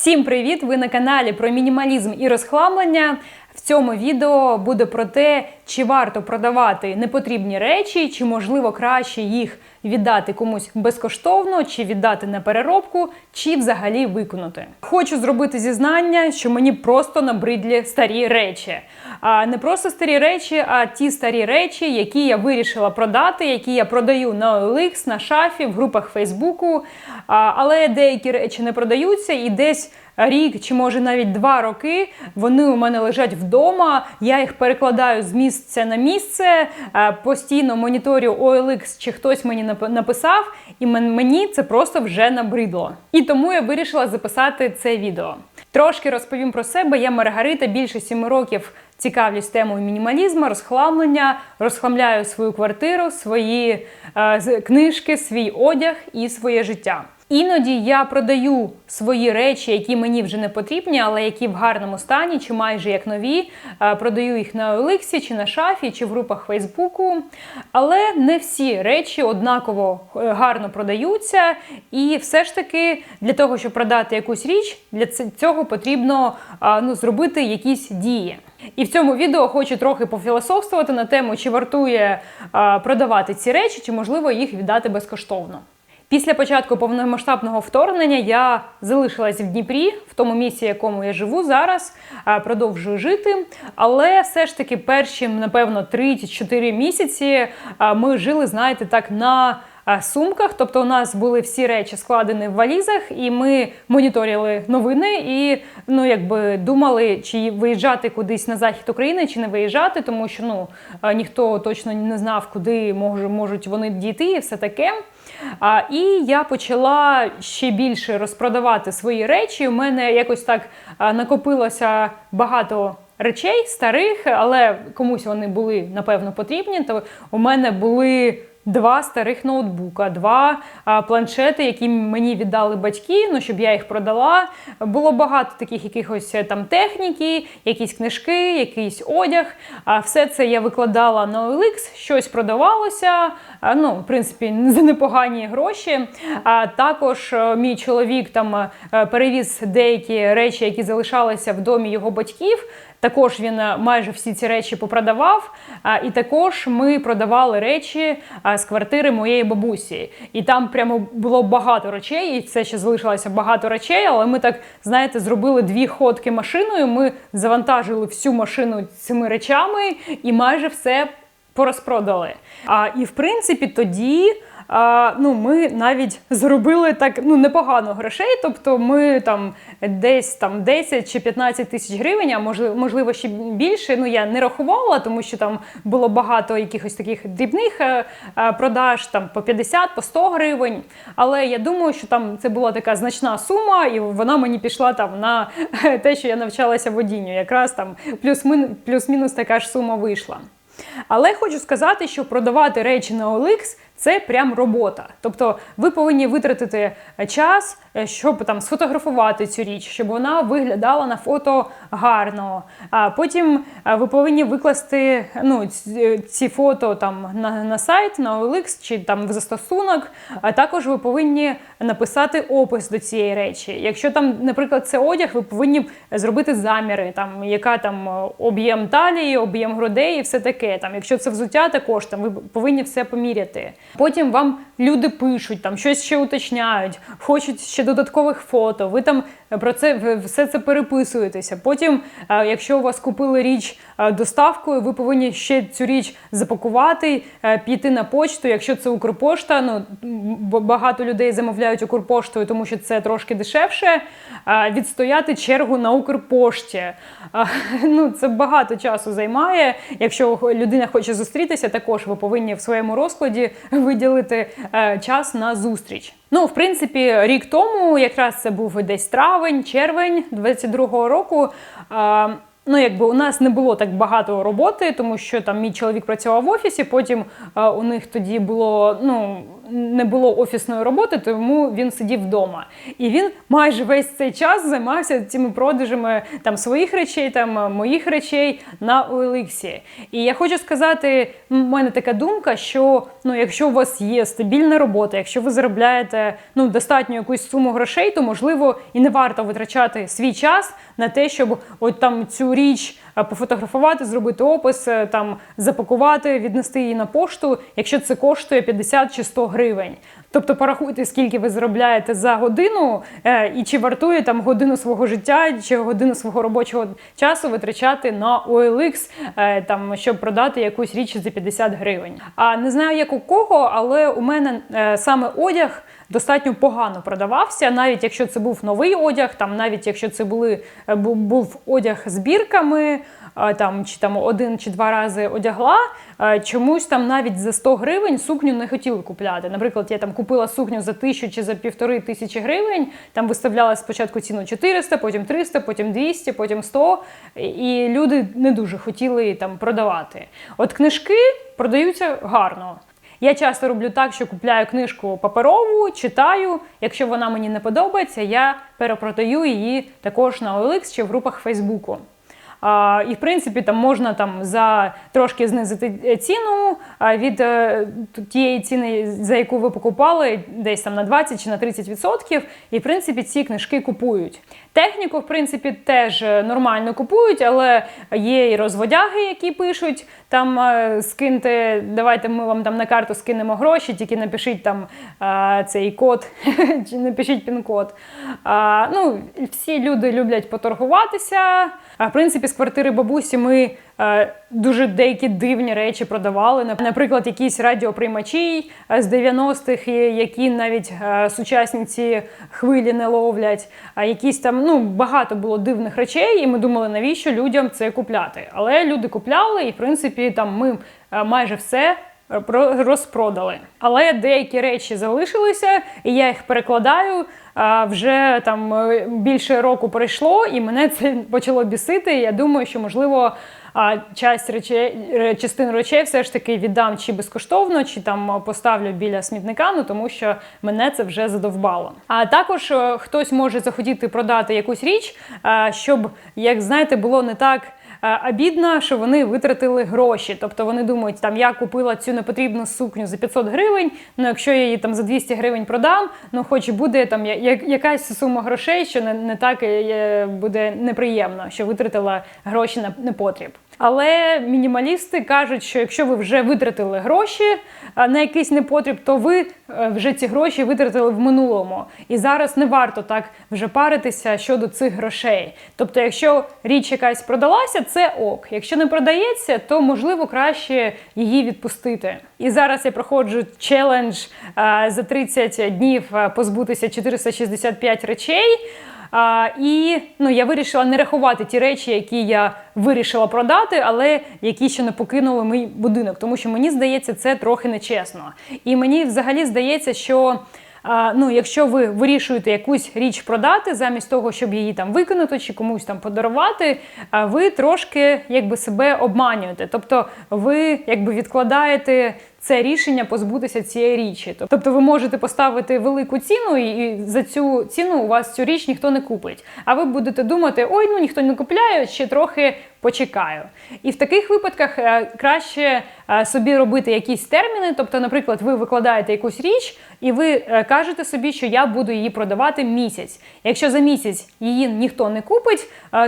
Всім привіт! Ви на каналі про мінімалізм і розхламлення. В цьому відео буде про те, чи варто продавати непотрібні речі, чи можливо краще їх віддати комусь безкоштовно, чи віддати на переробку, чи взагалі виконати. Хочу зробити зізнання, що мені просто набридлі старі речі. А не просто старі речі, а ті старі речі, які я вирішила продати, які я продаю на OLX, на шафі, в групах Фейсбуку. Але деякі речі не продаються і десь. Рік чи може навіть два роки вони у мене лежать вдома. Я їх перекладаю з місця на місце, е, постійно моніторю OLX, чи хтось мені нап- написав, і мені це просто вже набридло. І тому я вирішила записати це відео. Трошки розповім про себе. Я Маргарита, більше сіми років цікавлюсь темою мінімалізму, розхламлення, розхламляю свою квартиру, свої е, книжки, свій одяг і своє життя. Іноді я продаю свої речі, які мені вже не потрібні, але які в гарному стані, чи майже як нові. Е, Продаю їх на OLX, чи на шафі, чи в групах Фейсбуку. Але не всі речі однаково е, гарно продаються. І все ж таки для того, щоб продати якусь річ, для цього потрібно ну, зробити якісь дії. І в цьому відео хочу трохи пофілософствувати на тему, чи вартує продавати ці речі, чи можливо їх віддати безкоштовно. Після початку повномасштабного вторгнення я залишилась в Дніпрі, в тому місці, якому я живу зараз, продовжую жити. Але все ж таки перші, напевно, 3-4 місяці ми жили, знаєте, так на сумках. Тобто, у нас були всі речі складені в валізах, і ми моніторили новини і ну, якби думали, чи виїжджати кудись на захід України, чи не виїжджати, тому що ну ніхто точно не знав, куди можуть вони дійти, і все таке. А, і я почала ще більше розпродавати свої речі. У мене якось так а, накопилося багато. Речей старих, але комусь вони були напевно потрібні. То у мене були два старих ноутбука, два а, планшети, які мені віддали батьки, ну щоб я їх продала. Було багато таких якихось е, там техніки, якісь книжки, якийсь одяг. А все це я викладала на OLX, щось продавалося. а, Ну, в принципі, за непогані гроші. А також е, мій чоловік там е, перевіз деякі речі, які залишалися в домі його батьків. Також він е, майже всі ці речі попродавав. І також ми продавали речі з квартири моєї бабусі. І там прямо було багато речей, і це ще залишилося багато речей. Але ми так, знаєте, зробили дві ходки машиною. Ми завантажили всю машину цими речами і майже все порозпродали. А, І в принципі тоді. А, ну, ми навіть заробили так ну непогано грошей. Тобто ми там десь там 10 чи 15 тисяч гривень, а можливо, ще більше. Ну я не рахувала, тому що там було багато якихось таких дрібних е, е, продаж, там по 50, по 100 гривень. Але я думаю, що там це була така значна сума, і вона мені пішла там на те, що я навчалася водінню. Якраз там плюс-мін- плюс-мінус така ж сума вийшла. Але хочу сказати, що продавати речі на OLX – це прям робота. Тобто ви повинні витратити час, е, щоб там сфотографувати цю річ, щоб вона виглядала на фото гарно. А потім е, ви повинні викласти ну, ці, фото там на, на сайт, на OLX чи там в застосунок. А також ви повинні написати опис до цієї речі. Якщо там, наприклад, це одяг, ви повинні зробити заміри, там яка там е, об'єм талії, об'єм грудей і все таке. Там, якщо це взуття, також там ви повинні все поміряти. Потім вам люди пишуть, там щось ще уточняють, хочуть ще додаткових фото. Ви там про це ви все це переписуєтеся. Потім, е, якщо у вас купили річ е, доставкою, ви повинні ще цю річ запакувати, е, піти на почту. Якщо це Укрпошта, ну багато людей замовляють Укрпоштою, тому що це трошки дешевше. е, Відстояти чергу на Укрпошті. Е, Ну, це багато часу займає. Якщо людина хоче зустрітися, також ви повинні в своєму розкладі виділити е, час на зустріч. Ну, в принципі, рік тому, якраз це був десь травень, червень 22-го року. Е, Ну, якби у нас не було так багато роботи, тому що там мій чоловік працював в офісі. Потім е, у них тоді було ну не було офісної роботи, тому він сидів вдома. І він майже весь цей час займався цими продажами там своїх речей, там моїх речей на OLX. І я хочу сказати, в мене така думка, що ну, якщо у вас є стабільна робота, якщо ви заробляєте ну, достатньо якусь суму грошей, то можливо і не варто витрачати свій час на те, щоб от там цю річ е, пофотографувати, зробити опис, е, там запакувати, віднести її на пошту, якщо це коштує 50 чи 100 гривень. Тобто порахуйте, скільки ви заробляєте за годину, е, і чи вартує там годину свого життя, чи годину свого робочого часу витрачати на OLX, е, там щоб продати якусь річ за 50 гривень. А не знаю, як у кого, але у мене е, саме одяг. Достатньо погано продавався, навіть якщо це був новий одяг, там навіть якщо це були е, був одяг з бірками, е, там чи там один чи два рази одягла. е, Чомусь там навіть за 100 гривень сукню не хотіли купляти. Наприклад, я там купила сукню за тисячу чи за півтори тисячі гривень. Там виставляла спочатку ціну 400, потім 300, потім 200, потім 100. І люди не дуже хотіли там продавати. От книжки продаються гарно. Я часто роблю так, що купляю книжку паперову, читаю. Якщо вона мені не подобається, я перепродаю її також на OLX чи в групах Фейсбуку. І в принципі там можна там за трошки знизити ціну від е, тієї ціни, за яку ви покупали, десь там на 20 чи на 30%. І в принципі ці книжки купують. Техніку, в принципі, теж е, нормально купують, але є і розводяги, які пишуть там е, скиньте, давайте ми вам там на карту скинемо гроші, тільки напишіть там цей код чи напишіть пін-код. Ну, всі люди люблять поторгуватися. А в принципі, з квартири бабусі ми е, дуже деякі дивні речі продавали. Нап- Наприклад, якісь радіоприймачі е, з 90-х, які навіть е, сучасні ці хвилі не ловлять. А якісь там ну багато було дивних речей, і ми думали, навіщо людям це купляти. Але люди купляли, і в принципі там ми е, майже все. Е, про- Розпродали, але деякі речі залишилися, і я їх перекладаю. Вже там е, більше року пройшло, і мене це почало бісити. Я думаю, що можливо часть речей, ре- частин речей все ж таки віддам чи безкоштовно, чи там поставлю біля смітника, ну тому що мене це вже задовбало. А також е, хтось може захотіти продати якусь річ, щоб, як знаєте, було не так. Е, Обідно, що вони витратили гроші. Тобто вони думають, там я купила цю непотрібну сукню за 500 гривень. Ну якщо я її там за 200 гривень продам, ну хоч буде там якась сума грошей, що не, не так е, буде неприємно, що витратила гроші на непотріб. Але мінімалісти кажуть, що якщо ви вже витратили гроші на якийсь непотріб, то ви е, вже ці гроші витратили в минулому. І зараз не варто так вже паритися щодо цих грошей. Тобто, якщо річ якась продалася, це ок. Якщо не продається, то можливо краще її відпустити. І зараз я проходжу челендж за 30 днів позбутися 465 речей. А, і ну, я вирішила не рахувати ті речі, які я вирішила продати, але які ще не покинули мій будинок, тому що мені здається, це трохи нечесно. І мені взагалі здається, що. А, ну, якщо ви вирішуєте якусь річ продати, замість того, щоб її там викинути чи комусь там подарувати, ви трошки якби себе обманюєте. Тобто ви якби відкладаєте це рішення позбутися цієї річі. Тобто ви можете поставити велику ціну, і за цю ціну у вас цю річ ніхто не купить. А ви будете думати, ой, ну ніхто не купляє, ще трохи почекаю. І в таких випадках е, краще е, собі робити якісь терміни. Тобто, наприклад, ви викладаєте якусь річ, і ви е, кажете собі, що я буду її продавати місяць. Якщо за місяць її ніхто не купить,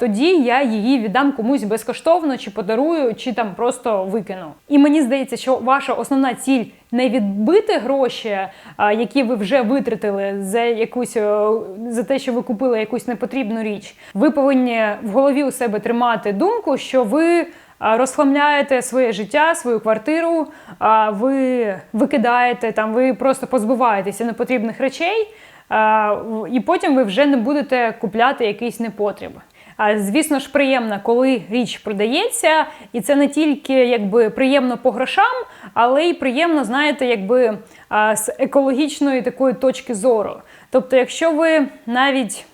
тоді я її віддам комусь безкоштовно, чи подарую, чи там просто викину. І мені здається, що ваша основна ціль не відбити гроші, які ви вже витратили за якусь е, за те, що ви купили якусь непотрібну річ. Ви повинні в голові у себе тримати думку, що ви. Розхламляєте своє життя, свою квартиру, а, ви викидаєте там, ви просто позбуваєтеся непотрібних речей, і потім ви вже не будете купляти якийсь непотріб. А, Звісно ж, приємно, коли річ продається, і це не тільки якби приємно по грошам, але й приємно, знаєте, якби з екологічної такої точки зору. Тобто, якщо ви навіть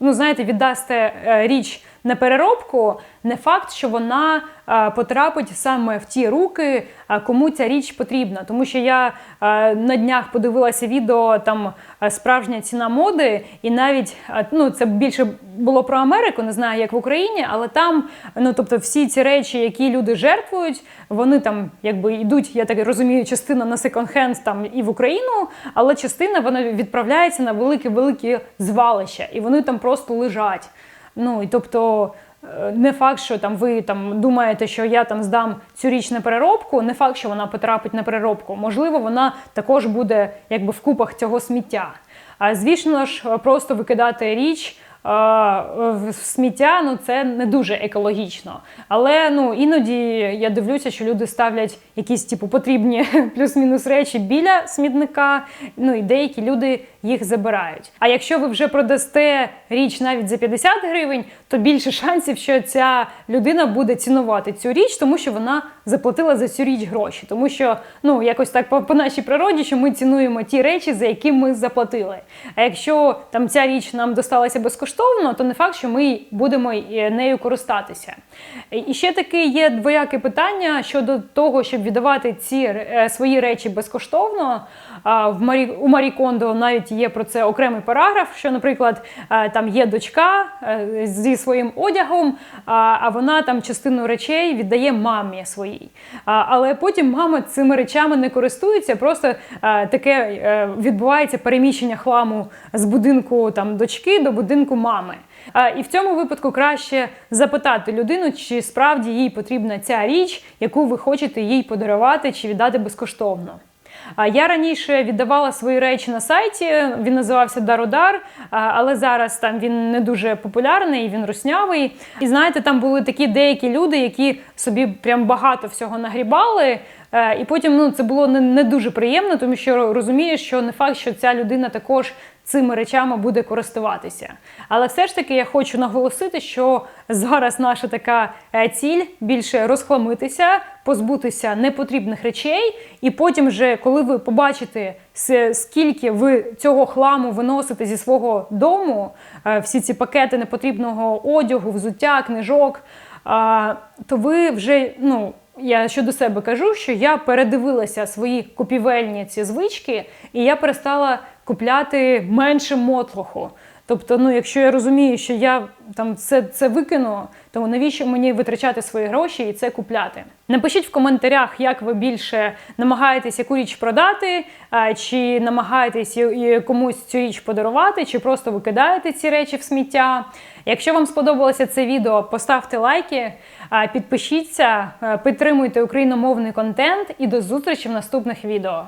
ну знаєте, віддасте е, річ на переробку, не факт, що вона е, потрапить саме в ті руки, е, кому ця річ потрібна. Тому що я на днях подивилася відео там справжня ціна моди, і навіть ну це більше було про Америку, не знаю, як в Україні, але там, ну тобто, всі ці речі, які люди жертвують, вони там якби йдуть, я так розумію, частина на секонд-хенд там і в Україну, але частина вона відправляється на велике-велике звалище, і вони там просто лежать. Ну і тобто. е, Не факт, що там ви там думаєте, що я там здам цю на переробку. Не факт, що вона потрапить на переробку. Можливо, вона також буде якби в купах цього сміття. А звісно ж, просто викидати річ е, сміття, ну це не дуже екологічно. Але ну іноді я дивлюся, що люди ставлять якісь типу потрібні плюс-мінус речі біля смітника. Ну і деякі люди їх забирають. А якщо ви вже продасте річ навіть за 50 гривень, то більше шансів, що ця людина буде цінувати цю річ, тому що вона заплатила за цю річ гроші. Тому що ну якось так по, нашій природі, що ми цінуємо ті речі, за які ми заплатили. А якщо там ця річ нам досталася безкоштовно, то не факт, що ми будемо е, нею користатися. І ще таке є двояке питання щодо того, щоб віддавати ці е, свої речі безкоштовно. В Марі у Марі Кондо навіть є про це окремий параграф, що, наприклад, там є дочка е, зі своїм одягом, а, а вона там частину речей віддає мамі своїй. Але потім мама цими речами не користується, просто е, таке е, відбувається переміщення хламу з будинку там дочки до будинку мами. І в цьому випадку краще запитати людину, чи справді їй потрібна ця річ, яку ви хочете їй подарувати чи віддати безкоштовно. Я раніше віддавала свої речі на сайті, він називався Дародар, але зараз там він не дуже популярний, він руснявий. І знаєте, там були такі деякі люди, які собі прям багато всього нагрібали. Е, І потім ну, це було не, не дуже приємно, тому що розумієш, що не факт, що ця людина також цими речами буде користуватися. Але все ж таки я хочу наголосити, що зараз наша така е, ціль більше розхламитися, позбутися непотрібних речей, і потім, вже, коли ви побачите, скільки ви цього хламу виносите зі свого дому, е, всі ці пакети непотрібного одягу, взуття, книжок, то ви вже ну. Я щодо себе кажу, що я передивилася свої купівельні ці звички, і я перестала купляти менше мотлоху. Тобто, ну, якщо я розумію, що я там це, це викину, то навіщо мені витрачати свої гроші і це купляти? Напишіть в коментарях, як ви більше намагаєтесь яку річ продати, чи намагаєтесь комусь цю річ подарувати, чи просто викидаєте ці речі в сміття. Якщо вам сподобалося це відео, поставте лайки, підпишіться, підтримуйте україномовний контент і до зустрічі в наступних відео.